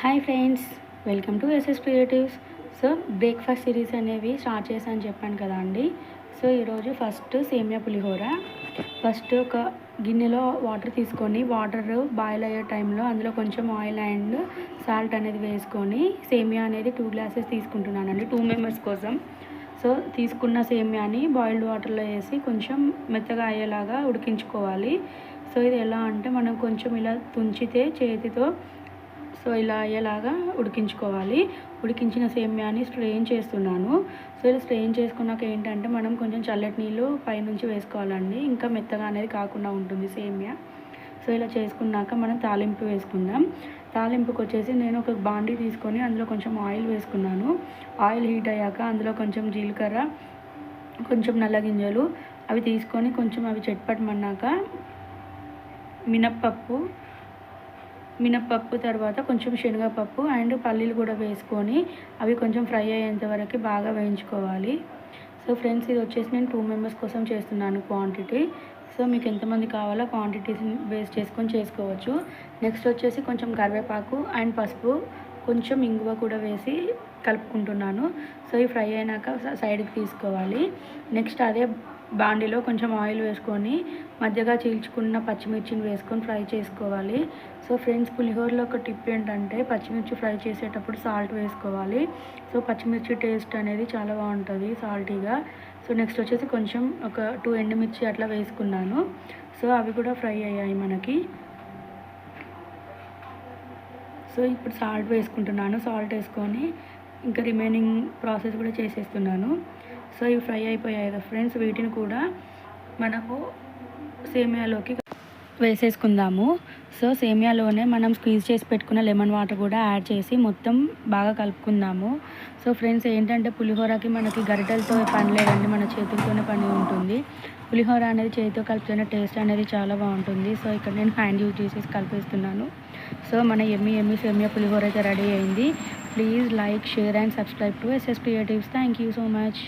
Hi friends welcome to SS creatives. So breakfast series అనేవి start చేశాను చెప్పాను కదా అండి. సో ఈరోజు ఫస్ట్ సేమియా పులిహోర. ఫస్ట్ ఒక గిన్నెలో వాటర్ తీసుకొని వాటర్ బాయిల్ అయ్యే టైంలో అందులో కొంచెం ఆయిల్ అండ్ సాల్ట్ అనేది వేసుకొని సేమియా అనేది టూ గ్లాసెస్ తీసుకుంటున్నానండి టూ మెంబర్స్ కోసం. సో తీసుకున్న సేమియాని బాయిల్డ్ వాటర్లో వేసి కొంచెం మెత్తగా అయ్యేలాగా ఉడికించుకోవాలి. సో ఇది ఎలా అంటే మనం కొంచెం ఇలా తుంచితే చేతితో సో ఇలా అయ్యేలాగా ఉడికించుకోవాలి. ఉడికించిన సేమ్యాని స్ట్రెయిన్ చేస్తున్నాను. సో ఇలా స్ట్రెయిన్ చేసుకున్నాక ఏంటంటే మనం కొంచెం చల్లటి నీళ్ళు పైనుంచి వేసుకోవాలండి. ఇంకా మెత్తగా అనేది కాకుండా ఉంటుంది సేమ్యా. సో ఇలా చేసుకున్నాక మనం తాలింపు వేసుకుందాం. తాలింపుకి వచ్చేసి నేను ఒక బాండీ తీసుకొని అందులో కొంచెం ఆయిల్ వేసుకున్నాను. ఆయిల్ హీట్ అయ్యాక అందులో కొంచెం జీలకర్ర కొంచెం నల్ల గింజలు అవి తీసుకొని కొంచెం అవి చెట్పట్టమన్నాక మినప్పప్పు మినప్పప్పు తర్వాత కొంచెం శనగపప్పు అండ్ పల్లీలు కూడా వేసుకొని అవి కొంచెం ఫ్రై అయ్యేంత వరకు బాగా వేయించుకోవాలి. సో ఫ్రెండ్స్ ఇది వచ్చేసి నేను టూ మెంబర్స్ కోసం చేస్తున్నాను క్వాంటిటీ. సో మీకు ఎంతమంది కావాలో క్వాంటిటీస్ వేస్ట్ చేసుకొని చేసుకోవచ్చు. నెక్స్ట్ వచ్చేసి కొంచెం కరివేపాకు అండ్ పసుపు కొంచెం ఇంగువ కూడా వేసి కలుపుకుంటున్నాను. సో ఈ ఫ్రై అయినాక సైడ్కి తీసుకోవాలి. నెక్స్ట్ అదే బాండిలో కొంచెం ఆయిల్ వేసుకొని మధ్యగా చీల్చుకున్న పచ్చిమిర్చిని వేసుకొని ఫ్రై చేసుకోవాలి. సో ఫ్రెండ్స్ పులిహోరలో ఒక టిప్ ఏంటంటే పచ్చిమిర్చి ఫ్రై చేసేటప్పుడు సాల్ట్ వేసుకోవాలి. సో పచ్చిమిర్చి టేస్ట్ అనేది చాలా బాగుంటుంది సాల్టీగా. సో నెక్స్ట్ వచ్చేసి కొంచెం ఒక టూ ఎండుమిర్చి అట్లా వేసుకున్నాను. సో అవి కూడా ఫ్రై అయ్యాయి మనకి. సో ఇప్పుడు సాల్ట్ వేసుకుంటున్నాను. సాల్ట్ వేసుకొని ఇంకా రిమైనింగ్ ప్రాసెస్ కూడా చేసేస్తున్నాను. సో ఇవి ఫ్రై అయిపోయాయి కదా ఫ్రెండ్స్. వీటిని కూడా మనము సేమియాలోకి వేసేసుకుందాము. సో సేమియాలోనే మనం స్క్వీజ్ చేసి పెట్టుకున్న లెమన్ వాటర్ కూడా యాడ్ చేసి మొత్తం బాగా కలుపుకుందాము. సో ఫ్రెండ్స్ ఏంటంటే పులిహోరకి మనకి గరిటెలతో పని లేదండి. మన చేతులతోనే పని ఉంటుంది. పులిహోర అనేది చేతితో కలిపితేనే టేస్ట్ అనేది చాలా బాగుంటుంది. సో ఇక్కడ నేను హ్యాండ్ యూజ్ చేసేసి కలిపేస్తున్నాను. సో మన ఎమ్మి ఎమ్మి సేమియా పులిహోర అయితే రెడీ అయింది. Please like share and subscribe to SS creatives thank you so much